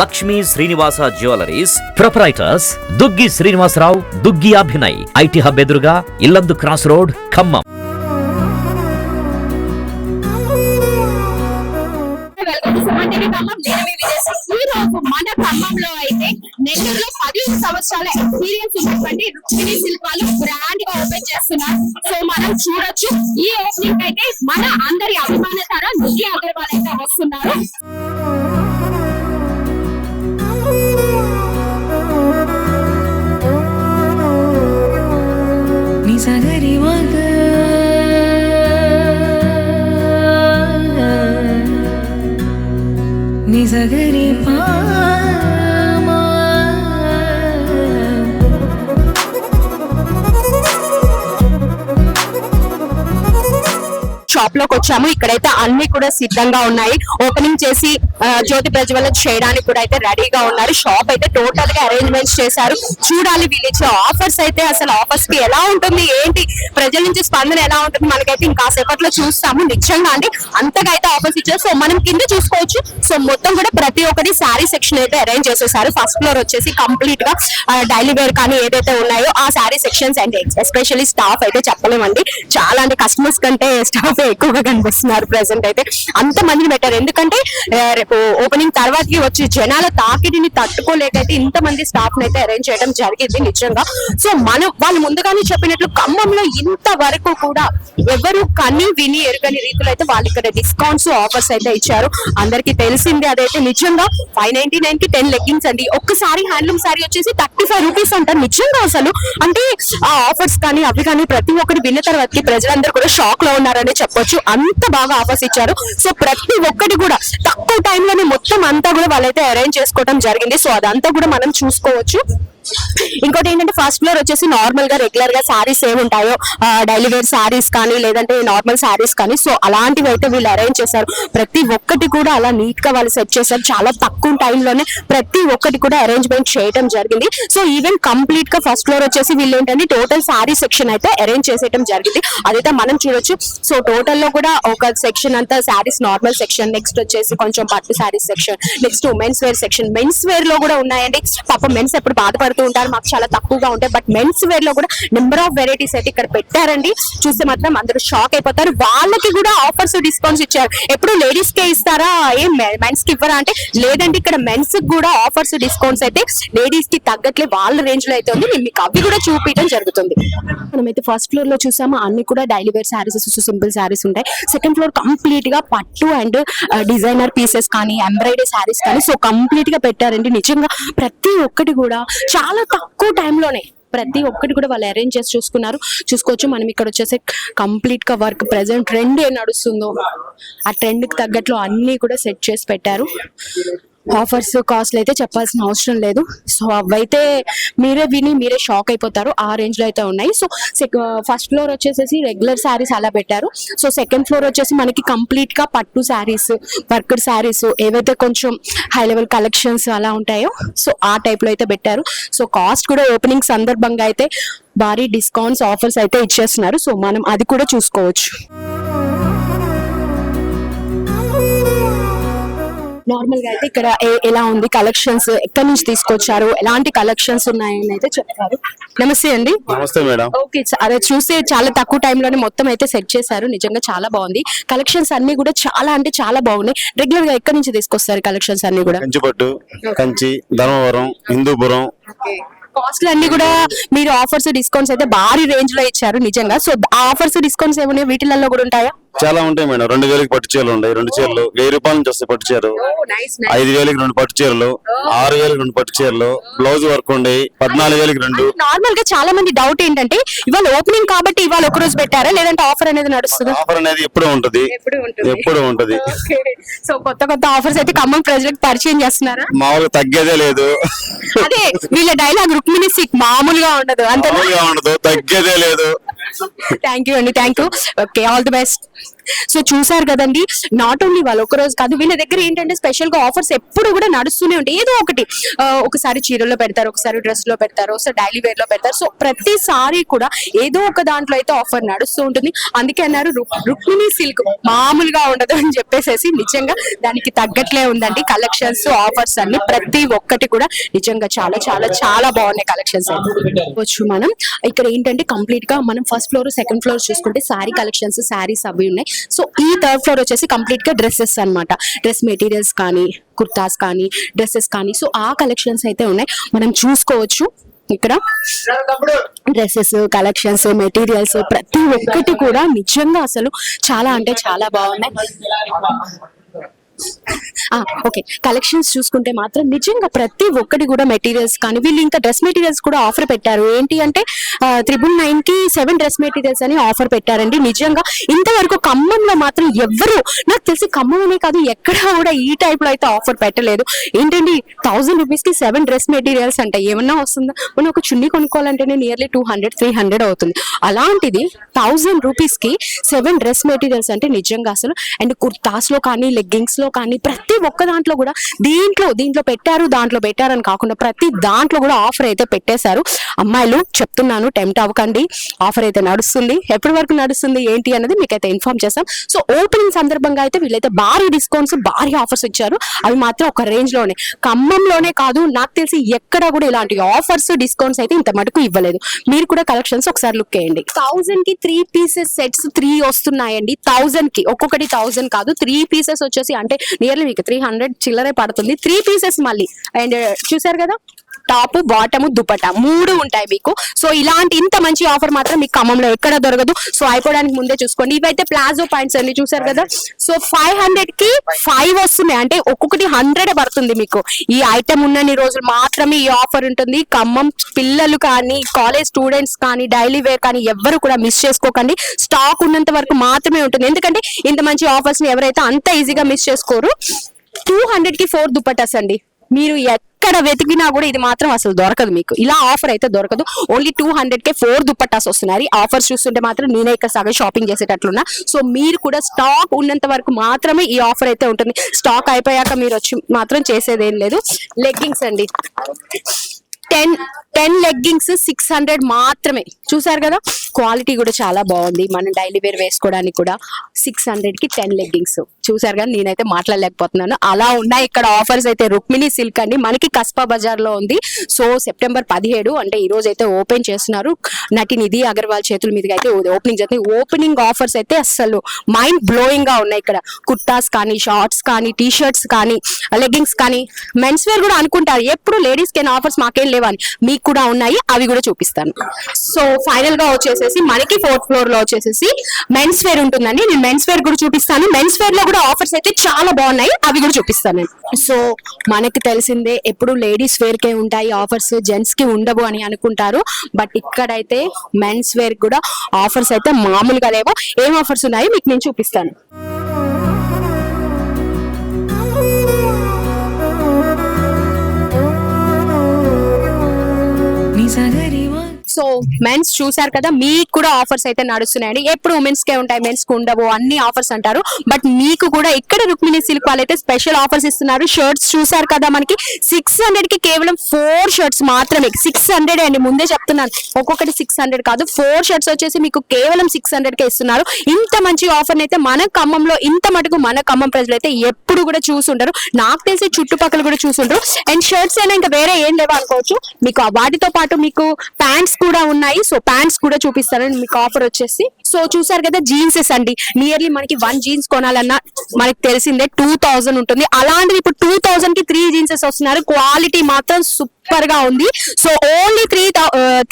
Lakshmi Srinivasa jewelleries. Proprietors Duggi Srinivasarao Duggi Abhinay. IT hub ఎదురుగా Yellandu cross road Khammam. మన ఖమ్మంలో అయితే నెల్లూరులో పదిహేను సంవత్సరాల ఎక్స్పీరియన్స్ ఉన్నటువంటి రుక్మిణి శిల్పాలు బ్రాండ్గా ఓపెన్ చేస్తున్నారు. సో మనం చూడొచ్చు. ఈ ఓపెనింగ్ అయితే మన అందరి అభిమాన తర నిధి అగర్వాల్ అయితే వస్తున్నారు. నిజగరి మగ నిజగరి పామా షాప్లోకి వచ్చాము. ఇక్కడైతే అన్ని కూడా సిద్ధంగా ఉన్నాయి. ఓపెనింగ్ చేసి జ్యోతి ప్రజ్వలన చేయడానికి కూడా అయితే రెడీగా ఉన్నారు. షాప్ అయితే టోటల్గా అరేంజ్మెంట్స్ చేశారు. చూడాలి వీళ్ళు ఇచ్చే ఆఫర్స్ అయితే అసలు ఆఫర్స్కి ఎలా ఉంటుంది ఏంటి ప్రజల నుంచి స్పందన ఎలా ఉంటుంది మనకైతే ఇంకా సేపట్లో చూస్తాము. నిజంగా అండి అంతగా అయితే ఆఫర్స్ ఇచ్చారు. సో మనం కింద చూసుకోవచ్చు. సో మొత్తం కూడా ప్రతి ఒక్కటి శారీ సెక్షన్ అయితే అరేంజ్ చేసేసారు. ఫస్ట్ ఫ్లోర్ వచ్చేసి కంప్లీట్గా డైలీ వేర్ కానీ ఏదైతే ఉన్నాయో ఆ sari sections and especially staff అయితే చెప్పలేమండి. చాలా అంటే కస్టమర్స్ కంటే స్టాఫ్ ఎక్కువగా కనిపిస్తున్నారు ప్రెసెంట్ అయితే. అంత మందిని పెట్టారు. ఎందుకంటే ఓపెనింగ్ తర్వాతకి వచ్చి జనాల తాకిడిని తట్టుకోలేకైతే ఇంత మంది స్టాఫ్ అయితే అరేంజ్ చేయడం జరిగింది నిజంగా. సో మనం వాళ్ళు ముందుగానే చెప్పినట్లు ఖమ్మంలో ఇంత వరకు కూడా ఎవరు కని విని ఎరుగని రీతిలో అయితే వాళ్ళు ఇక్కడ డిస్కౌంట్స్ ఆఫర్స్ అయితే ఇచ్చారు. అందరికి తెలిసింది అదైతే నిజంగా ఫైవ్ నైన్టీ నైన్కి టెన్ లెగ్గింగ్స్ అండి. ఒక్కసారి హ్యాండ్లూమ్ సారీ వచ్చేసి థర్టీ ఫైవ్ రూపీస్ అంటారు నిజంగా అసలు అంటే ఆ ఆఫర్స్ కానీ అవి కానీ ప్రతి ఒక్కటి విన్న తర్వాత ప్రజలందరూ కూడా షాక్లో ఉన్నారని చెప్పొచ్చు. అంత బాగా ఆఫర్స్ ఇచ్చారు. సో ప్రతి ఒక్కటి కూడా తక్కువ టైం టైంలోనే మొత్తం అంతా కూడా వాళ్ళైతే అరేంజ్ చేసుకోవడం జరిగింది. సో అదంతా కూడా మనం చూసుకోవచ్చు. ఇంకోటి ఏంటంటే ఫస్ట్ ఫ్లోర్ వచ్చేసి నార్మల్గా రెగ్యులర్గా శారీస్ ఏమి ఉంటాయో డైలీ వేర్ సారీస్ కానీ లేదంటే నార్మల్ సారీస్ కానీ సో అలాంటివి అయితే వీళ్ళు అరేంజ్ చేశారు. ప్రతి ఒక్కటి కూడా అలా నీట్గా వాళ్ళు సెట్ చేశారు. చాలా తక్కువ టైంలోనే ప్రతి ఒక్కటి కూడా అరేంజ్మెంట్ చేయడం జరిగింది. సో ఈవెన్ కంప్లీట్గా ఫస్ట్ ఫ్లోర్ వచ్చేసి వీళ్ళు ఏంటంటే టోటల్ శారీ సెక్షన్ అయితే అరేంజ్ చేసేయడం జరిగింది. అదైతే మనం చూడొచ్చు. సో టోటల్లో కూడా ఒక సెక్షన్ అంతా సారీస్ నార్మల్ సెక్షన్ నెక్స్ట్ వచ్చేసి కొంచెం పట్టు saris section next women's wear section men's వేర్లో కూడా ఉన్నాయండి. పాప మెన్స్ ఎప్పుడు మాట్లాడుతూ ఉంటారు. మాకు చాలా తక్కువగా ఉంటాయి బట్ మెన్స్ వేర్లో కూడా నెంబర్ ఆఫ్ వెరైటీస్ అయితే ఇక్కడ పెట్టారండి. చూస్తే మాత్రం అందరూ షాక్ అయిపోతారు. వాళ్ళకి కూడా ఆఫర్స్ డిస్కౌంట్స్ ఇచ్చారు. ఎప్పుడు లేడీస్ కే ఇస్తారా? ఏం మెన్స్కి ఇవ్వరా అంటే లేదండి. ఇక్కడ మెన్స్ కూడా ఆఫర్స్ డిస్కౌంట్స్ అయితే లేడీస్కి తగ్గట్లే వాళ్ళ రేంజ్లో అయితే ఉంది. నేను మీకు అవి కూడా చూపించడం జరుగుతుంది. మనమైతే ఫస్ట్ ఫ్లోర్లో చూసాము. అన్ని కూడా daily wear saris simple saris ఉంటాయి. సెకండ్ ఫ్లోర్ కంప్లీట్గా పట్టు అండ్ డిజైనర్ పీసెస్ కానీ ఎంబ్రాయిడరీ శారీస్ కానీ సో కంప్లీట్గా పెట్టారండి. నిజంగా ప్రతి ఒక్కటి కూడా చాలా తక్కువ టైంలోనే ప్రతి ఒక్కటి కూడా వాళ్ళు అరేంజ్ చేసి చూసుకున్నారు. చూసుకోవచ్చు మనం ఇక్కడ వచ్చేసి కంప్లీట్గా వర్క్ ప్రెసెంట్ ట్రెండ్ ఏం నడుస్తుందో. ఆ ట్రెండ్కి తగ్గట్లు అన్ని కూడా సెట్ చేసి పెట్టారు. ఆఫర్స్ కాస్ట్లు అయితే చెప్పాల్సిన అవసరం లేదు. సో అవైతే మీరే విని మీరే షాక్ అయిపోతారు. ఆ రేంజ్లో అయితే ఉన్నాయి. సో ఫస్ట్ ఫ్లోర్ వచ్చేసేసి రెగ్యులర్ శారీస్ అలా పెట్టారు. సో సెకండ్ ఫ్లోర్ వచ్చేసి మనకి కంప్లీట్గా పట్టు శారీస్ వర్క్డ్ శారీస్ ఏవైతే కొంచెం హై లెవెల్ కలెక్షన్స్ అలా ఉంటాయో సో ఆ టైప్లో అయితే పెట్టారు. సో కాస్ట్ కూడా ఓపెనింగ్ సందర్భంగా అయితే భారీ డిస్కౌంట్స్ ఆఫర్స్ అయితే ఇచ్చేస్తున్నారు. సో మనం అది కూడా చూసుకోవచ్చు. నార్మల్గా అయితే ఇక్కడ ఎలా ఉంది? కలెక్షన్స్ ఎక్కడి నుంచి తీసుకొచ్చారు? ఎలాంటి కలెక్షన్స్ ఉన్నాయని అయితే చెప్తారు. నమస్తే అండి. నమస్తే మేడం. ఓకే అదే చూస్తే చాలా తక్కువ టైంలోనే మొత్తం అయితే సెట్ చేశారు. నిజంగా చాలా బాగుంది. కలెక్షన్స్ అన్ని కూడా చాలా అంటే చాలా బాగున్నాయి. రెగ్యులర్గా ఎక్కడి నుంచి తీసుకొస్తారు కలెక్షన్స్ అన్ని కూడా? కంచిపట్టు కంచి ధర్మవరం హిందూపురం. కాస్ట్ అన్ని కూడా మీరు ఆఫర్స్ డిస్కౌంట్స్ అయితే భారీ రేంజ్లో ఇచ్చారు నిజంగా. సో ఆఫర్స్ డిస్కౌంట్స్ ఏమున్నాయి వీటిలలో కూడా ఉంటాయా? చాలా ఉంటాయి మేడం. రెండు వేలకి పట్టు చీరలు ఉంటాయి రెండు చీరలు వెయ్యి రూపాయల నుంచి వస్తాయి పట్టు చీరలు. ఐదు వేలకి రెండు పట్టు చీరలు. ఆరు వేలకి రెండు పట్టు చీరలు. బ్లౌజ్ వర్క్ ఉండే పద్నాలుగు వేలకి రెండు. నార్మల్గా చాలా మంది డౌట్ ఏంటంటే ఇవాళ ఓపెనింగ్ కాబట్టి ఇవాళ ఒక రోజు పెట్టారా? లేదంటే ఆఫర్ అనేది నడుస్తుందా? ఆఫర్ అనేది ఎప్పుడూ ఉంటది. ఎప్పుడు ఉంటుంది. సో కొత్త కొత్త ఆఫర్స్ అయితే ఖమ్మం ప్రజలకు పరిచయం చేస్తున్నారా? మామూలుగా తగ్గేదే లేదు. అదే వీళ్ళ డైలాగ్ రుక్మిణి సిక్ మామూలుగా ఉండదు. అంతే మామూలుగా ఉండదు. తగ్గేదే లేదు. థ్యాంక్ యూ అండి thank you okay all the best so చూసారు కదండి నాట్ ఓన్లీ వాళ్ళు ఒక రోజు కాదు వీళ్ళ దగ్గర ఏంటంటే స్పెషల్గా ఆఫర్స్ ఎప్పుడు కూడా నడుస్తూనే ఉంటాయి. ఏదో ఒకటి ఒకసారి చీరలో పెడతారు ఒకసారి డ్రెస్లో పెడతారు ఒకసారి డైలీ వేర్లో పెడతారు. సో ప్రతిసారి కూడా ఏదో ఒక దాంట్లో అయితే ఆఫర్ నడుస్తూ ఉంటుంది. అందుకే అన్నారు రుక్- రుక్మిణి సిల్క్ మామూలుగా ఉండదు అని చెప్పేసి నిజంగా దానికి తగ్గట్లే ఉందండి. కలెక్షన్స్ ఆఫర్స్ అన్ని ప్రతి ఒక్కటి కూడా నిజంగా చాలా చాలా చాలా బాగున్నాయి కలెక్షన్స్ వచ్చు మనం. ఇక్కడ ఏంటంటే కంప్లీట్గా మనం ఫస్ట్ ఫ్లోర్ సెకండ్ ఫ్లోర్ చూసుకుంటే శారీ కలెక్షన్స్ శారీస్ అవి ఉన్నాయి. సో ఈ థర్డ్ ఫ్లోర్ వచ్చేసి కంప్లీట్గా డ్రెస్సెస్ అన్నమాట. డ్రెస్ మెటీరియల్స్ కానీ కుర్తాస్ కానీ డ్రెస్సెస్ కానీ. సో ఆ కలెక్షన్స్ అయితే ఉన్నాయి. మనం చూసుకోవచ్చు ఇక్కడ. డ్రెస్సెస్ కలెక్షన్స్ మెటీరియల్స్ ప్రతి ఒక్కటి కూడా నిజంగా అసలు చాలా అంటే చాలా బాగున్నాయి. ఓకే కలెక్షన్స్ చూసుకుంటే మాత్రం నిజంగా ప్రతి ఒక్కటి కూడా మెటీరియల్స్ కానీ వీళ్ళు ఇంకా డ్రెస్ మెటీరియల్స్ కూడా ఆఫర్ పెట్టారు. ఏంటి అంటే త్రిబుల్ నైన్కి సెవెన్ డ్రెస్ మెటీరియల్స్ అని ఆఫర్ పెట్టారండి. నిజంగా ఇంతవరకు ఖమ్మంలో మాత్రం ఎవ్వరు నాకు తెలిసి ఖమ్మం కాదు ఎక్కడా కూడా ఈ టైప్లో అయితే ఆఫర్ పెట్టలేదు. ఏంటండి థౌసండ్ రూపీస్కి సెవెన్ డ్రెస్ మెటీరియల్స్ అంటే ఏమన్నా వస్తుందా? మనం ఒక chunni కొనుక్కోవాలంటేనే nearly two hundred three hundred అవుతుంది. అలాంటిది థౌసండ్ రూపీస్కి సెవెన్ డ్రెస్ మెటీరియల్స్ అంటే నిజంగా అసలు అండ్ కుర్తాస్లో కానీ లెగ్గింగ్స్లో కానీ ప్రతి ఒక్క దాంట్లో కూడా దీంట్లో దీంట్లో పెట్టారు దాంట్లో పెట్టారని కాకుండా ప్రతి దాంట్లో కూడా ఆఫర్ అయితే పెట్టేశారు. అమ్మాయిలు చెప్తున్నాను టెంప్ట్ అవ్వకండి. ఆఫర్ అయితే నడుస్తుంది. ఎప్పటి వరకు నడుస్తుంది ఏంటి అన్నది మీకైతే ఇన్ఫార్మ్ చేస్తాం. సో ఓపెనింగ్ సందర్భంగా అయితే వీళ్ళైతే భారీ డిస్కౌంట్స్ భారీ ఆఫర్స్ ఇచ్చారు. అవి మాత్రం ఒక రేంజ్లోనే ఖమ్మంలోనే కాదు నాకు తెలిసి ఎక్కడ కూడా ఇలాంటి ఆఫర్స్ డిస్కౌంట్స్ అయితే ఇంత మటుకు ఇవ్వలేదు. మీరు కూడా కలెక్షన్స్ ఒకసారి లుక్ వేయండి థౌసండ్కి త్రీ పీసెస్ సెట్స్ త్రీ వస్తున్నాయండి. థౌసండ్కి ఒక్కొక్కటి థౌసండ్ కాదు. త్రీ పీసెస్ వచ్చేసి అంటే నియర్లీ మీకు త్రీ హండ్రెడ్ చిల్లరే పడుతుంది. త్రీ పీసెస్ మళ్ళీ. అండ్ uh, చూసారు కదా? టాప్ బాటము దుపట మూడు ఉంటాయి మీకు. సో ఇలాంటి ఇంత మంచి ఆఫర్ మాత్రం మీకు ఖమ్మంలో ఎక్కడ దొరకదు. సో అయిపోవడానికి ముందే చూసుకోండి. ఇవైతే ప్లాజో పాయింట్స్ అన్ని చూసారు కదా. సో ఫైవ్ హండ్రెడ్కి ఫైవ్ వస్తున్నాయి. అంటే ఒక్కొక్కటి హండ్రెడ్ పడుతుంది మీకు. ఈ ఐటమ్ ఉన్నన్ని రోజులు మాత్రమే ఈ ఆఫర్ ఉంటుంది. ఖమ్మం పిల్లలు కానీ కాలేజ్ స్టూడెంట్స్ కానీ డైలీ వేర్ కానీ ఎవ్వరు కూడా మిస్ చేసుకోకండి. స్టాక్ ఉన్నంత వరకు మాత్రమే ఉంటుంది. ఎందుకంటే ఇంత మంచి ఆఫర్స్ని ఎవరైతే అంత ఈజీగా మిస్ చేసుకోరు టూ హండ్రెడ్కి ఫోర్ దుపట్టాస్ అండి. మీరు ఎక్కడ వెతికినా కూడా ఇది మాత్రం అసలు దొరకదు మీకు. ఇలా ఆఫర్ అయితే దొరకదు. ఓన్లీ టూ హండ్రెడ్ కే ఫోర్ దుప్పట్టాస్ వస్తున్నాయి. ఆఫర్స్ చూస్తుంటే మాత్రం నేనే ఇక్కడ సగం షాపింగ్ చేసేటట్లున్నా. సో మీరు కూడా స్టాక్ ఉన్నంత వరకు మాత్రమే ఈ ఆఫర్ అయితే ఉంటుంది. స్టాక్ అయిపోయాక మీరు వచ్చి మాత్రం చేసేది ఏం లేదు. లెగ్గింగ్స్ అండి. Ten ten leggings six hundred మాత్రమే. చూసారు కదా? క్వాలిటీ కూడా చాలా బాగుంది. మనం డైలీ వేర్ వేసుకోవడానికి కూడా సిక్స్ హండ్రెడ్కి టెన్ లెగ్గింగ్స్. చూసారు కానీ నేనైతే మాట్లాడలేకపోతున్నాను. అలా ఉన్నాయి ఇక్కడ ఆఫర్స్ అయితే. రుక్మిణి సిల్క్ అండి. మనకి కస్పా బజార్లో ఉంది. సో సెప్టెంబర్ పదిహేడు అంటే ఈ రోజు అయితే ఓపెన్ చేస్తున్నారు. నటి నిధి అగర్వాల్ చేతుల మీదుగా అయితే ఓపెనింగ్ జరుగుతుంది. ఓపెనింగ్ ఆఫర్స్ అయితే అసలు మైండ్ బ్లోయింగ్గా ఉన్నాయి ఇక్కడ. కుర్తాస్ కానీ షార్ట్స్ కానీ టీ షర్ట్స్ కానీ లెగ్గింగ్స్ కానీ. మెన్స్ వేర్ కూడా అనుకుంటారు. ఎప్పుడు లేడీస్కి ఆఫర్స్ మాకేం లేవని. మీకు కూడా ఉన్నాయి. అవి కూడా చూపిస్తాను. సో ఫైనల్గా వచ్చేసేసి మనకి ఫోర్త్ ఫ్లోర్లో వచ్చేసేసి మెన్స్ వేర్ ఉంటుందండి. నేను మెన్స్ వేర్ కూడా చూపిస్తాను. మెన్స్ వేర్లో కూడా ఆఫర్స్ అయితే చాలా బాగున్నాయి. అవి కూడా చూపిస్తాను నేను. సో మనకి తెలిసిందే ఎప్పుడు లేడీస్ వేర్ కే ఉంటాయి ఆఫర్స్ జెంట్స్కి ఉండవు అని అనుకుంటారు. బట్ ఇక్కడైతే మెన్స్ వేర్ కూడా ఆఫర్స్ అయితే మామూలుగా లేవు. ఏం ఆఫర్స్ ఉన్నాయో మీకు నేను చూపిస్తాను. సో మెన్స్ చూసారు కదా మీకు కూడా ఆఫర్స్ అయితే నడుస్తున్నాయండి. ఎప్పుడు ఉమెన్స్ కే ఉంటాయి మెన్స్కు ఉండవు అన్ని ఆఫర్స్ అంటారు. బట్ మీకు కూడా ఇక్కడ రుక్మిణి సిల్క్ వాళ్ళు అయితే స్పెషల్ ఆఫర్స్ ఇస్తున్నారు. షర్ట్స్ చూసారు కదా మనకి. సిక్స్ హండ్రెడ్కి కేవలం ఫోర్ షర్ట్స్ మాత్రమే. సిక్స్ హండ్రెడ్ అండి ముందే చెప్తున్నాను. ఒక్కొక్కటి సిక్స్ హండ్రెడ్ కాదు. ఫోర్ షర్ట్స్ వచ్చేసి మీకు కేవలం సిక్స్ హండ్రెడ్ కే ఇస్తున్నారు. ఇంత మంచి ఆఫర్ అయితే మన ఖమ్మంలో ఇంత మటుకు మన ఖమ్మం ప్రజలు అయితే ఎప్పుడు కూడా చూసుంటారు నాకు తెలిసి చుట్టుపక్కల కూడా చూసుంటారు అండ్ షర్ట్స్ అయినా ఇంకా వేరే ఏం లేవా అనుకోవచ్చు మీకు వాటితో పాటు మీకు ప్యాంట్స్ కూడా ఉన్నాయి. సో ప్యాంట్స్ కూడా చూపిస్తారని మీకు ఆఫర్ వచ్చేసి. సో చూసారు కదా జీన్సెస్ అండి. నియర్లీ మనకి వన్ జీన్స్ కొనాలన్నా మనకి తెలిసిందే టూ థౌసండ్ ఉంటుంది. అలాంటిది ఇప్పుడు టూ థౌసండ్కి త్రీ జీన్సెస్ వస్తున్నారు. క్వాలిటీ మాత్రం సూపర్గా ఉంది so only three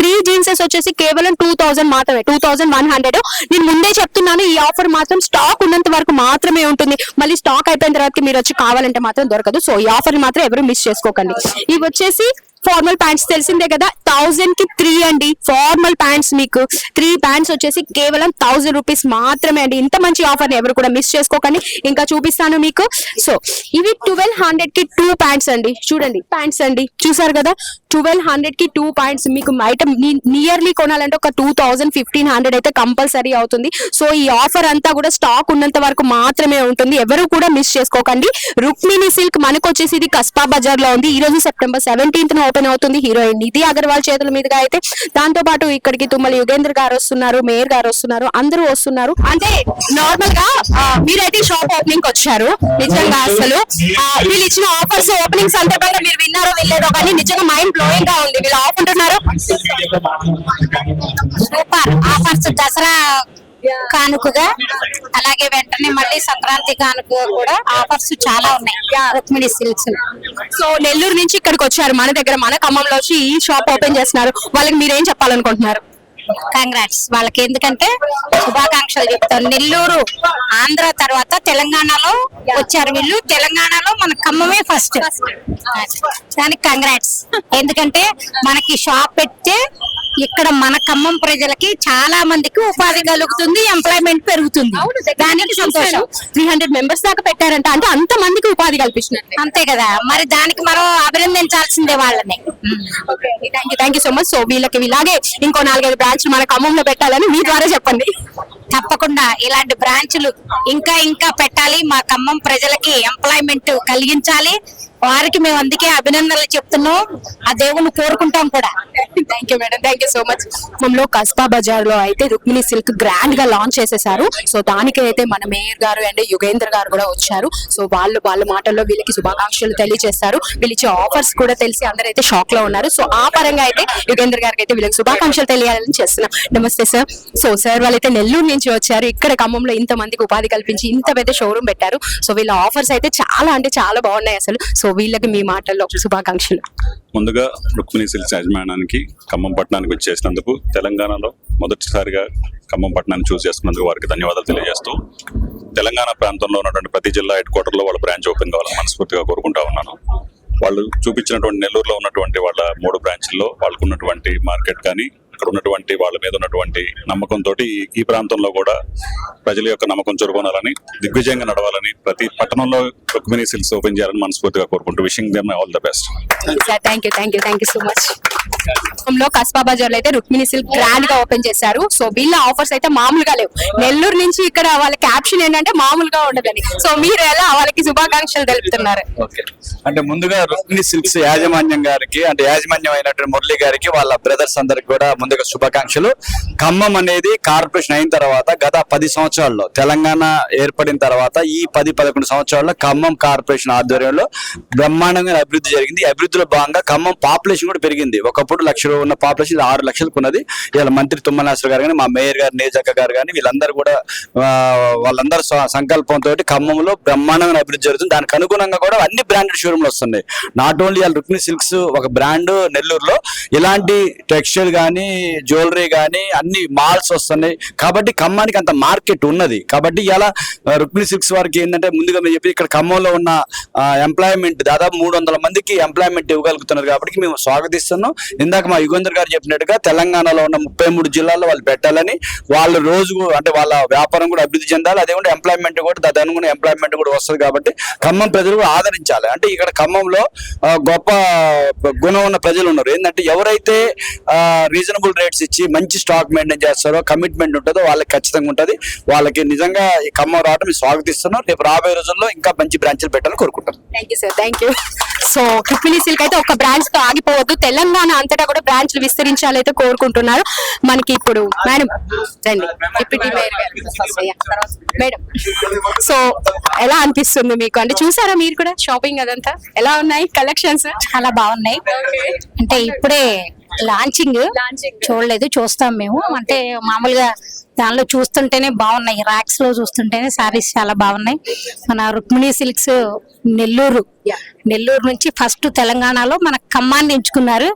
three jeanses వచ్చేసి కేవలం టూ థౌసండ్ మాత్రమే. టూ థౌసండ్ వన్ హండ్రెడ్ నేను ముందే చెప్తున్నాను ఈ ఆఫర్ మాత్రం స్టాక్ ఉన్నంత వరకు మాత్రమే ఉంటుంది. మళ్ళీ స్టాక్ అయిపోయిన తర్వాత మీరు వచ్చి కావాలంటే మాత్రం దొరకదు. సో ఈ ఆఫర్ మాత్రం ఎవరు మిస్ చేసుకోకండి. ఇవి వచ్చేసి ఫార్మల్ ప్యాంట్స్ తెలిసిందే కదా? థౌసండ్కి త్రీ అండి. ఫార్మల్ ప్యాంట్స్ మీకు. త్రీ ప్యాంట్స్ వచ్చేసి కేవలం థౌసండ్ రూపీస్ మాత్రమే అండి. ఇంత మంచి ఆఫర్ ఎవరు కూడా మిస్ చేసుకోకండి. ఇంకా చూపిస్తాను మీకు. సో ఇవి ట్వెల్వ్ హండ్రెడ్కి టూ ప్యాంట్స్ అండి. చూడండి ప్యాంట్స్ అండి. చూసారు కదా? ట్వెల్వ్ హండ్రెడ్కి టూ ప్యాంట్స్ మీకు ఐటమ్ నియర్లీ కొనాలంటే ఒక టూ థౌసండ్ ఫిఫ్టీన్ హండ్రెడ్ అయితే కంపల్సరీ అవుతుంది. సో ఈ ఆఫర్ అంతా కూడా స్టాక్ ఉన్నంత వరకు మాత్రమే ఉంటుంది. ఎవరు కూడా మిస్ చేసుకోకండి. రుక్మిణి సిల్క్ మనకు వచ్చేసి ఇది కస్పా బజార్లో ఉంది. ఈ రోజు సెప్టెంబర్ సెవెంటీన్త్ ఓపెన్ అవుతుంది హీరోయిన్ నిధి అగర్వాల్ చేతుల మీదుగా అయితే దాంతో పాటు ఇక్కడికి తుమ్మల యుగేంద్ర గారు వస్తున్నారు మేయర్ గారు వస్తున్నారు అందరూ వస్తున్నారు. అంటే నార్మల్గా మీరైతే షాప్ ఓపెనింగ్ వచ్చారు నిజంగా అసలు. వీళ్ళు ఇచ్చిన ఆఫర్స్ ఓపెనింగ్ సందర్భంగా మీరు విన్నారో వెళ్ళారో కానీ నిజంగా మైండ్ బ్లోయింగ్గా ఉంది. వీళ్ళు ఆఫ్ ఉంటున్నారు. సూపర్ ఆఫర్స్ దసరా కానుకగా అలాగే వెంటనే మళ్ళీ సంక్రాంతి కానుక కూడా ఆఫర్స్ చాలా ఉన్నాయి. రుక్మిణి సిల్క్స్. సో నెల్లూరు నుంచి ఇక్కడికి వచ్చారు. మన దగ్గర మన ఖమ్మంలో వచ్చి ఈ షాప్ ఓపెన్ చేస్తున్నారు. వాళ్ళకి మీరేం చెప్పాలనుకుంటున్నారు? కంగ్రాట్స్ వాళ్ళకి ఎందుకంటే శుభాకాంక్షలు చెప్తాను. నెల్లూరు ఆంధ్ర తర్వాత తెలంగాణలో వచ్చారు వీళ్ళు. తెలంగాణలో మన ఖమ్మమే ఫస్ట్ దానికి కంగ్రాట్స్ ఎందుకంటే మనకి షాప్ పెడితే ఇక్కడ మన ఖమ్మం ప్రజలకి చాలా మందికి ఉపాధి కలుగుతుంది ఎంప్లాయ్మెంట్ పెరుగుతుంది. దానికి సంతోషం. త్రీ హండ్రెడ్ మెంబర్స్ దాకా పెట్టారంట. అంటే అంత మందికి ఉపాధి కల్పించినట్లే అంతే కదా. మరి దానికి మనం అభినందించాల్సిందే వాళ్ళని. Thank you thank you so much so వీళ్ళకి ఇలాగే ఇంకో నాలుగైదు బ్రాంచ్ మన ఖమ్మంలో పెట్టాలని మీ ద్వారా చెప్పండి. తప్పకుండా. ఇలాంటి బ్రాంచ్లు ఇంకా ఇంకా పెట్టాలి. మా ఖమ్మం ప్రజలకి ఎంప్లాయ్మెంట్ కలిగించాలి. వారికి మేము అందుకే అభినందనలు చెప్తున్నాం. ఆ దేవుని కోరుకుంటాం కూడా. Thank you madam thank you so much ఖమ్మంలో కస్బా బజార్లో అయితే రుక్మిణి సిల్క్ గ్రాండ్గా లాంచ్ చేసేసారు సో దానికి అయితే మన మేయర్ గారు అండ్ యుగేంద్ర గారు కూడా వచ్చారు. సో వాళ్ళు వాళ్ళ మాటల్లో వీళ్ళకి శుభాకాంక్షలు తెలియజేస్తారు. వీళ్ళు ఇచ్చే ఆఫర్స్ కూడా తెలిసి అందరైతే షాక్లో ఉన్నారు. సో ఆ పరంగా అయితే యుగేంద్ర గారికి అయితే వీళ్ళకి శుభాకాంక్షలు తెలియాలని చేస్తున్నాం. నమస్తే సార్ సో సార్ వాళ్ళైతే నెల్లూరు నుంచి వచ్చారు. ఇక్కడ ఖమ్మంలో ఇంత మందికి ఉపాధి కల్పించి ఇంత పెద్ద షోరూమ్ పెట్టారు. సో వీళ్ళ ఆఫర్స్ అయితే చాలా అంటే చాలా బాగున్నాయి అసలు. సో వీళ్ళకి మీ మాటల్లో శుభాకాంక్షలు. ముందుగా రుక్మిణి సిల్క్స్ యాజమాన్యానికి ఖమ్మం పట్టణానికి వచ్చేసినందుకు తెలంగాణలో మొదటిసారిగా ఖమ్మం పట్టణాన్ని చూస్ చేసుకున్నందుకు వారికి ధన్యవాదాలు తెలియజేస్తూ తెలంగాణ ప్రాంతంలో ఉన్నటువంటి ప్రతి జిల్లా హెడ్ క్వార్టర్లో వాళ్ళ బ్రాంచ్ ఓపెన్ కావాలని మనస్ఫూర్తిగా కోరుకుంటా ఉన్నాను. వాళ్ళు చూపించినటువంటి నెల్లూరులో ఉన్నటువంటి వాళ్ళ మూడు బ్రాంచ్ల్లో వాళ్ళకు ఉన్నటువంటి మార్కెట్ కానీ ఇక్కడ ఉన్నటువంటి వాళ్ళ మీద ఉన్నటువంటి నమ్మకంతో ఈ ప్రాంతంలో కూడా ప్రజల యొక్క నమ్మకం చురుకొనాలని దిగ్విజయంగా నడవాలని ప్రతి పట్టణంలో రుక్మిణి సిల్స్ ఓపెన్ చేయాలని మనస్ఫూర్తిగా కోరుకుంటూ wishing them all the best thank you thank you thank you so much లో కస్బా బజార్లో అయితే రుక్మిణి సిల్క్ గ్రాండ్గా ఓపెన్ చేశారు. సో వీళ్ళ ఆఫర్స్ అయితే మామూలుగా లేవు. నెల్లూరు నుంచి ఇక్కడ వాళ్ళ క్యాప్షన్ ఏంటంటే మామూలుగా ఉండదని. సో మీరు ఎలా వాళ్ళకి శుభాకాంక్షలు తెలుపుతున్నారు? అంటే ముందుగా రుక్మిణి సిల్క్స్ యాజమాన్యం గారికి అంటే యాజమాన్యం అయినటువంటి మురళి గారికి వాళ్ళ బ్రదర్స్ అందరికి కూడా ముందుగా శుభాకాంక్షలు. ఖమ్మం అనేది కార్పొరేషన్ అయిన తర్వాత గత పది సంవత్సరాల్లో తెలంగాణ ఏర్పడిన తర్వాత ఈ పది పదకొండు సంవత్సరాల్లో ఖమ్మం కార్పొరేషన్ ఆధ్వర్యంలో బ్రహ్మాండంగా అభివృద్ధి జరిగింది. అభివృద్ధిలో భాగంగా ఖమ్మం పాపులేషన్ కూడా పెరిగింది. అప్పుడు లక్ష ఉన్న పాపులేషన్ ఆరు లక్షలకు ఉన్నది. ఇలా మంత్రి తుమ్మనాశ్వర గారు కానీ మా మేయర్ గారు నేజక్క గారు కానీ వీళ్ళందరూ కూడా వాళ్ళందరూ సంకల్పంతో ఖమ్మంలో బ్రహ్మాండమైన అభివృద్ధి జరుగుతుంది. దానికి అనుగుణంగా కూడా అన్ని బ్రాండెడ్ షోరూమ్లు వస్తున్నాయి. నాట్ ఓన్లీ వాళ్ళ రుక్మిణి సిల్క్స్ ఒక బ్రాండ్ నెల్లూరులో ఇలాంటి టెక్స్టైల్ కానీ జ్యువెలరీ కానీ అన్ని మాల్స్ వస్తున్నాయి. కాబట్టి ఖమ్మానికి అంత మార్కెట్ ఉన్నది. కాబట్టి ఇలా రుక్మిణి సిల్క్స్ వారికి ఏంటంటే ముందుగా మేము చెప్పి ఇక్కడ ఖమ్మంలో ఉన్న ఎంప్లాయ్మెంట్ దాదాపు మూడు వందల మందికి ఎంప్లాయ్మెంట్ ఇవ్వగలుగుతున్నారు. కాబట్టి మేము స్వాగతిస్తున్నాం. ఇందాక మా యుగేందర్ గారు చెప్పినట్టుగా తెలంగాణలో ఉన్న ముప్పై మూడు జిల్లాల్లో వాళ్ళు పెట్టాలని వాళ్ళు రోజు అంటే వాళ్ళ వ్యాపారం కూడా అభివృద్ధి చెందాలి. అదే కూడా ఎంప్లాయ్మెంట్ కూడా దాని ఎంప్లాయ్మెంట్ కూడా వస్తుంది కాబట్టి ఖమ్మం ప్రజలు కూడా ఆదరించాలి. అంటే ఇక్కడ ఖమ్మంలో గొప్ప గుణం ఉన్న ప్రజలు ఉన్నారు. ఏంటంటే ఎవరైతే రీజనబుల్ రేట్స్ ఇచ్చి మంచి స్టాక్ మెయింటైన్ చేస్తారో కమిట్మెంట్ ఉంటుందో వాళ్ళకి ఖచ్చితంగా ఉంటుంది. వాళ్ళకి నిజంగా ఈ ఖమ్మం రావడం మేము స్వాగతిస్తున్నాం రేపు రాబోయే రోజుల్లో ఇంకా మంచి బ్రాంచ్లు పెట్టాలని కోరుకుంటాం thank you sir thank you so Rukmini silk అయితే ఒక బ్రాంచ్తో ఆగిపోవద్దు. తెలంగాణ అంతటా కూడా బ్రాంచ్లు విస్తరించాలి అయితే కోరుకుంటున్నారు. మనకి ఇప్పుడు మేడం రండి. డిప్యూటీ మేయర్ గారు మేడం సో ఎలా అనిపిస్తుంది మీకు? అంటే చూసారా మీరు కూడా షాపింగ్ అదంతా? ఎలా ఉన్నాయి కలెక్షన్స్? చాలా బాగున్నాయి. అంటే ఇప్పుడే లాంచింగ్. చూడలేదు చూస్తాం మేము. అంటే మామూలుగా దానిలో చూస్తుంటేనే బాగున్నాయి. ర్యాక్స్లో చూస్తుంటేనే సారీస్ చాలా బాగున్నాయి. మన రుక్మిణి సిల్క్స్ నెల్లూరు నెల్లూరు నుంచి ఫస్ట్ తెలంగాణలో మన ఖమ్మాన్ని ఎంచుకున్నారు.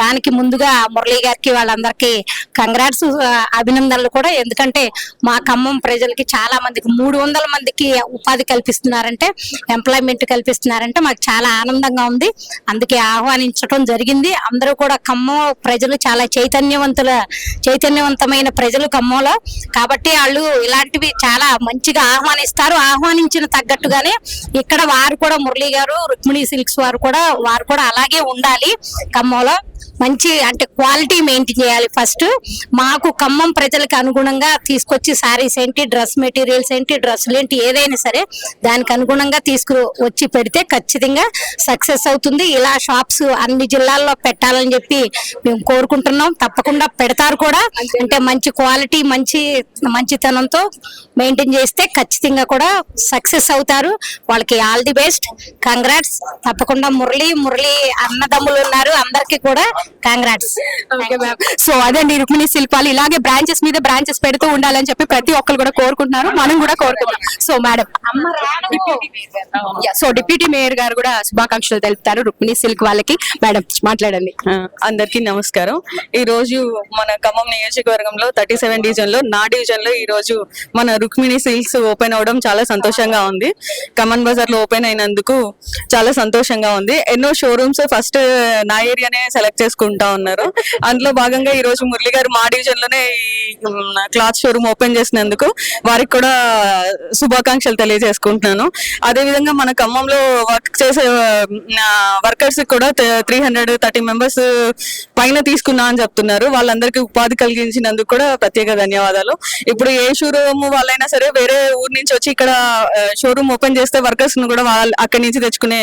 దానికి ముందుగా మురళీ గారికి వాళ్ళందరికీ కంగ్రాట్స్ అభినందనలు కూడా. ఎందుకంటే మా ఖమ్మం ప్రజలకి చాలా మందికి మూడు వందల మందికి ఉపాధి కల్పిస్తున్నారంటే ఎంప్లాయ్మెంట్ కల్పిస్తున్నారంటే మాకు చాలా ఆనందంగా ఉంది. అందుకే ఆహ్వానించడం జరిగింది. అందరూ కూడా ఖమ్మం ప్రజలు చాలా చైతన్యవంతుల చైతన్యవంతమైన ప్రజలు ఖమ్మంలో. కాబట్టి వాళ్ళు ఇలాంటివి చాలా మంచిగా ఆహ్వానిస్తారు. ఆహ్వానించిన తగ్గట్టుగానే ఇక్కడ వారు కూడా మురళీ గారు రుక్మిణి సిల్క్స్ వారు కూడా వారు కూడా అలాగే ఉండాలి ఖమ్మంలో. మంచి అంటే క్వాలిటీ మెయింటైన్ చేయాలి ఫస్ట్. మాకు ఖమ్మం ప్రజలకు అనుగుణంగా తీసుకొచ్చి శారీస్ ఏంటి డ్రెస్ మెటీరియల్స్ ఏంటి డ్రెస్సులు ఏంటి ఏదైనా సరే దానికి అనుగుణంగా తీసుకు వచ్చి పెడితే ఖచ్చితంగా సక్సెస్ అవుతుంది. ఇలా షాప్స్ అన్ని జిల్లాల్లో పెట్టాలని చెప్పి మేము కోరుకుంటున్నాం. తప్పకుండా పెడతారు కూడా. అంటే మంచి క్వాలిటీ మంచి మంచితనంతో మెయింటైన్ చేస్తే ఖచ్చితంగా కూడా సక్సెస్ అవుతారు. వాళ్ళకి ఆల్ ది బెస్ట్. కంగ్రాట్స్. తప్పకుండా మురళి మురళి అన్నదమ్ములు ఉన్నారు. అందరికీ కూడా కంగ్రాట్స్ సో అదండి రుక్మిణి శిల్పాలు. ఇలాగే బ్రాంచెస్ మీద బ్రాంచెస్ పెడుతూ ఉండాలని చెప్పి ప్రతి ఒక్కరు కూడా కోరుకుంటున్నారు. మనం కూడా కోరుకుంటున్నాం. So madam so deputy mayor గారు. కూడా శుభాకాంక్షలు తెలుపుతారు రుక్మిణి సిల్క్ వాళ్ళకి. మేడం మాట్లాడండి. అందరికీ నమస్కారం. ఈ రోజు మన ఖమ్మం నియోజకవర్గంలో థర్టీ సెవెన్ డివిజన్లో నా డివిజన్లో ఈ రోజు మన రుక్మిణి సిల్క్స్ ఓపెన్ అవడం చాలా సంతోషంగా ఉంది. కమన్ బజార్లో ఓపెన్ అయినందుకు చాలా సంతోషంగా ఉంది. ఎన్నో షోరూమ్స్ ఫస్ట్ నా ఏరియానే సెలెక్ట్ చేసుకుంటా ఉన్నారు. అందులో భాగంగా ఈ రోజు మురళి గారు మా డివిజన్లోనే క్లాత్ షోరూమ్ ఓపెన్ చేసినందుకు వారికి కూడా శుభాకాంక్షలు తెలియజేసుకుంటున్నాను. అదే విధంగా మన ఖమ్మంలో వర్క్ చేసే వర్కర్స్ కూడా త్రీ హండ్రెడ్ థర్టీ మెంబర్స్ పైన తీసుకున్నా అని చెప్తున్నారు. వాళ్ళందరికీ ఉపాధి కలిగించినందుకు కూడా ప్రత్యేక ధన్యవాదాలు. ఇప్పుడు ఏ షోరూమ్ వాళ్ళైనా సరే వేరే ఊరు నుంచి వచ్చి ఇక్కడ షోరూమ్ ఓపెన్ చేస్తే వర్కర్స్ను కూడా వాళ్ళ అక్కడి నుంచి తెచ్చుకునే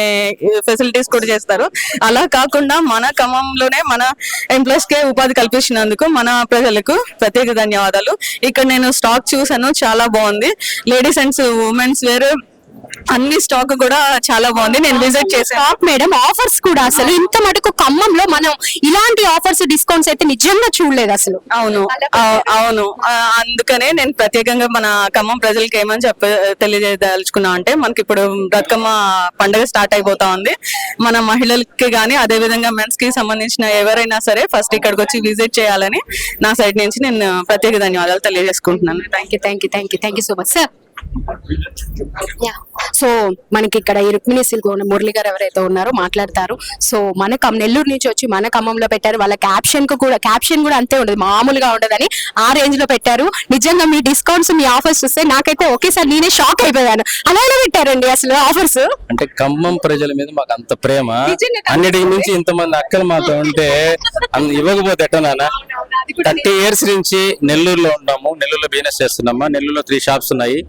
ఫెసిలిటీస్ కూడా చేస్తారు. అలా కాకుండా మన ఖమ్మంలోనే మన ఎంప్లాయీస్ కే ఉపాధి కల్పించినందుకు మన ప్రజలకు ప్రత్యేక ధన్యవాదాలు. ఇక్కడ నేను స్టాక్ చూసాను చాలా బాగుంది. లేడీస్ అండ్ ఉమెన్స్ వేర్ అన్ని స్టాక్ కూడా చాలా బాగుంది. నేను విజిట్ చేశాను. టాప్ మేడం ఆఫర్స్ కూడా అసలు ఇంత మటుకు ఖమ్మంలో మనం ఇలాంటి ఆఫర్స్ డిస్కౌంట్స్ అయితే నిజంగా చూడలేదు అసలు. అవును. అవు- అవును. ఆ, అందుకనే నేను ప్రత్యేకంగా మన ఖమ్మం ప్రజలకి ఏమని చెప్ప తెలియజేయదలుచుకున్నా అంటే మనకి ఇప్పుడు బతుకమ్మ పండుగ స్టార్ట్ అయిపోతా ఉంది. మన మహిళలకి కానీ అదే విధంగా మెన్స్కి సంబంధించిన ఎవరైనా సరే ఫస్ట్ ఇక్కడికి వచ్చి విజిట్ చేయాలని నా సైడ్ నుంచి నేను ప్రత్యేక ధన్యవాదాలు తెలియజేసుకుంటున్నాను. Thank you thank you thank you thank you so much sir so మనకి ఇక్కడ ఈ రుక్మిణి సిల్క్ మురళి గారు ఎవరైతే ఉన్నారో మాట్లాడతారు. సో మన నెల్లూరు నుంచి వచ్చి మన ఖమ్మంలో పెట్టారు. వాళ్ళ క్యాప్షన్కు కూడా క్యాప్షన్ కూడా అంతే ఉండదు. మామూలుగా ఉండదని ఆ రేంజ్లో పెట్టారు. నిజంగా మీ డిస్కౌంట్స్ మీ ఆఫర్స్ చూస్తే నాకైతే ఒకేసారి నేనే షాక్ అయిపోయాను. అలా ఎలా పెట్టారండి అసలు ఆఫర్స్ అంటే ఖమ్మం ప్రజల మీద మాకు అంత ప్రేమ. అన్నిటికి మించి ఇంతమంది అక్కలు మాతో ఉంటే ఇవ్వకపోతే ఎట్ట నాన్న? థర్టీ ఇయర్స్ నుంచి నెల్లూరులో నెల్లూరులో బిజినెస్ చేస్తున్నామా? నెల్లూరులో త్రీ షాప్స్ ఉన్నాయి.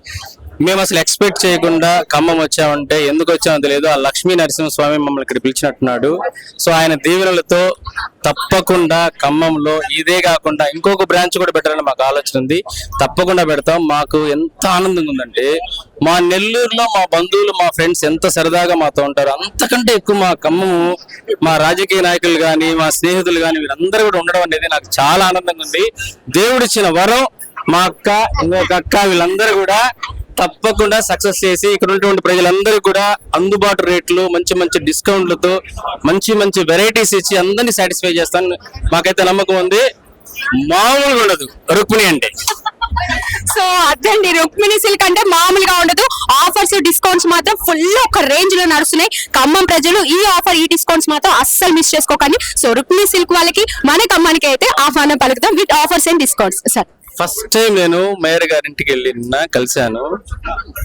మేము అసలు ఎక్స్పెక్ట్ చేయకుండా ఖమ్మం వచ్చామంటే ఎందుకు వచ్చామో తెలియదు. ఆ లక్ష్మీ నరసింహస్వామి మమ్మల్ని ఇక్కడ పిలిచినట్టున్నాడు. సో ఆయన దీవెనలతో తప్పకుండా ఖమ్మంలో ఇదే కాకుండా ఇంకొక బ్రాంచ్ కూడా పెట్టాలని మాకు ఆలోచన ఉంది. తప్పకుండా పెడతాం. మాకు ఎంత ఆనందంగా ఉందంటే మా నెల్లూరులో మా బంధువులు మా ఫ్రెండ్స్ ఎంత సరదాగా మాతో ఉంటారు అంతకంటే ఎక్కువ మా ఖమ్మము మా రాజకీయ నాయకులు కానీ మా స్నేహితులు కానీ వీరందరూ కూడా ఉండడం అనేది నాకు చాలా ఆనందంగా ఉంది. దేవుడిచ్చిన వరం మా అక్క ఇంకొక అక్క వీళ్ళందరూ కూడా తప్పకుండా సక్సెస్ చేసి ఇక్కడ ఉన్నటువంటి ప్రజలందరూ కూడా అందుబాటు రేట్లు మంచి మంచి డిస్కౌంట్లతో మంచి మంచి వెరైటీస్ ఇచ్చి అందరినీ సాటిస్ఫై చేస్తాను మాకైతే నమ్మకం ఉంది. మామూలుగా ఉండదు. రుక్మిణి అంటే. సో అదండి రుక్మిణి సిల్క్ అంటే మామూలుగా ఉండదు. ఆఫర్స్ డిస్కౌంట్స్ మాత్రం ఫుల్ ఒక రేంజ్లో నడుస్తున్నాయి. ఖమ్మం ప్రజలు ఈ ఆఫర్ ఈ డిస్కౌంట్స్ మాత్రం అస్సలు మిస్ చేసుకోకండి. సో రుక్మిణి సిల్క్ వాళ్ళకి మన ఖమ్మానికి అయితే ఆహ్వానం పలుకుతాం. With offers and discounts sir first time నేను మేయర్ గారింటికి వెళ్ళి నిన్న కలిశాను.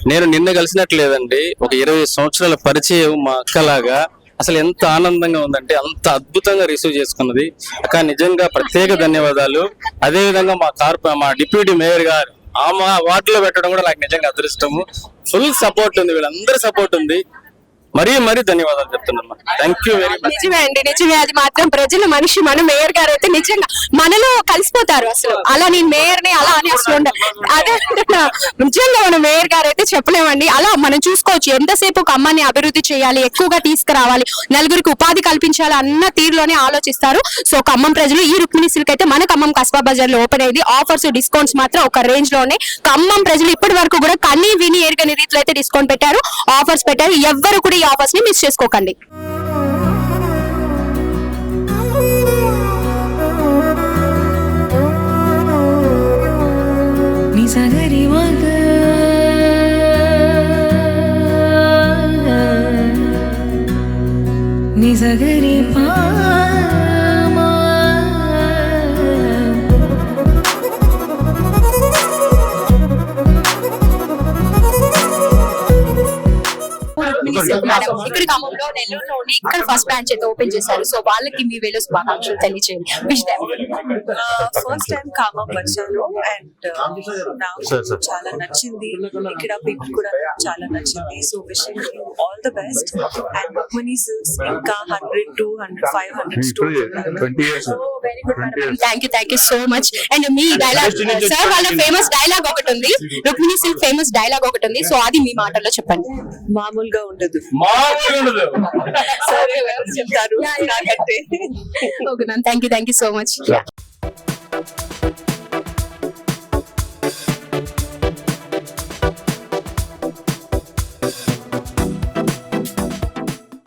నేను నిన్న కలిసినట్లు లేదండి ఒక ఇరవై సంవత్సరాల పరిచయం మా అక్కలాగా. అసలు ఎంత ఆనందంగా ఉందంటే అంత అద్భుతంగా రిసీవ్ చేసుకున్నది. అక్క నిజంగా ప్రత్యేక ధన్యవాదాలు. అదేవిధంగా మా కార్ప మా డిప్యూటీ మేయర్ గారు ఆ మా వార్డులో పెట్టడం కూడా నాకు నిజంగా అదృష్టము. ఫుల్ సపోర్ట్ ఉంది వీళ్ళందరి సపోర్ట్ ఉంది. మరీ మరీ ధన్యవాదాలు చెప్తున్నామ్మా థ్యాంక్ యూ వెరీ మచ్ నిజమే అండి నిజమే. అది మాత్రం ప్రజలు మనిషి మన మేయర్ గారు అయితే నిజంగా మనలో కలిసిపోతారు అసలు. అలా నేను మేయర్ని అలా అని అసలు అదే నిజంగా మన మేయర్ గారు అయితే చెప్పలేమండి. అలా మనం చూసుకోవచ్చు. ఎంతసేపు ఒక అమ్మాయిని అభివృద్ధి చేయాలి ఎక్కువగా తీసుకురావాలి నలుగురికి ఉపాధి కల్పించాలి అన్న తీరులోనే ఆలోచిస్తారు. సో ఖమ్మం ప్రజలు ఈ రుక్మిణి సిల్క్ అయితే మన ఖమ్మం కస్బా బజార్లో ఓపెన్ అయింది. ఆఫర్స్ డిస్కౌంట్స్ మాత్రం ఒక రేంజ్లోనే. ఖమ్మం ప్రజలు ఇప్పటి వరకు కూడా కన్నీ విని ఎరగని రీతిలో అయితే డిస్కౌంట్ పెట్టారు. ఆఫర్స్ పెట్టారు. ఎవ్వరు కూడా ఈ ఆఫర్స్ని మిస్ చేసుకోకండి. నిజగరి మగ మేడం ఇక్కడ ఖమ్మంలో నెల్లూరులోని ఇక్కడ ఫస్ట్ బ్రాంచ్ అయితే ఓపెన్ చేశారు. సో వాళ్ళకి మీ వేలో శుభాకాంక్షలు తెలియజేయండి విష్ ఫస్ట్ టైం ఖమ్మం వచ్చాను అండ్ నాకు చాలా నచ్చింది. ఇక్కడ పీపుల్ కూడా చాలా నచ్చింది. So wishing all the best and Rukmini silks ఇంకా hundred two hundred five hundred store very good thank you thank you so much and me dialogue sir వాళ్ళ ఫేమస్ డైలాగ్ ఒకటి ఉంది. రుక్మిణి సిల్క్ ఫేమస్ డైలాగ్ ఒకటి ఉంది. So అది మీ మాటల్లో చెప్పండి. మామూలుగా ఉండదు సరే చెప్తారు నాకంటే okay ma'am thank you thank you so much